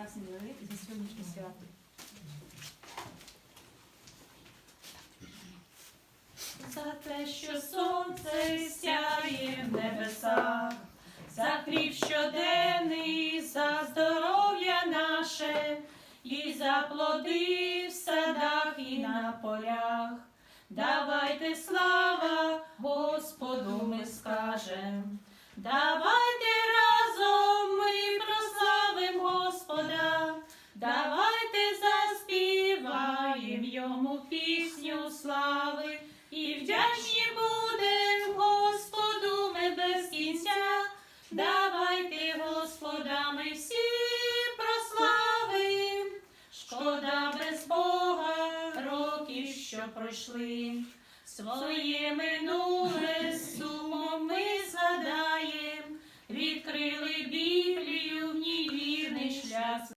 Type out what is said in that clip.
прекрасні дари за сьогоднішнє свято. За те, що сонце сяє в небесах, за хліб щоденний, за здоров'я наше, і за плоди в садах і на полях. Давайте слава Господу ми скажем. Давайте йому пісню слави і вдячні будем Господу ми без кінця. Давайте Господа ми всі прославим. Шкода без Бога років, що пройшли. Своє минуле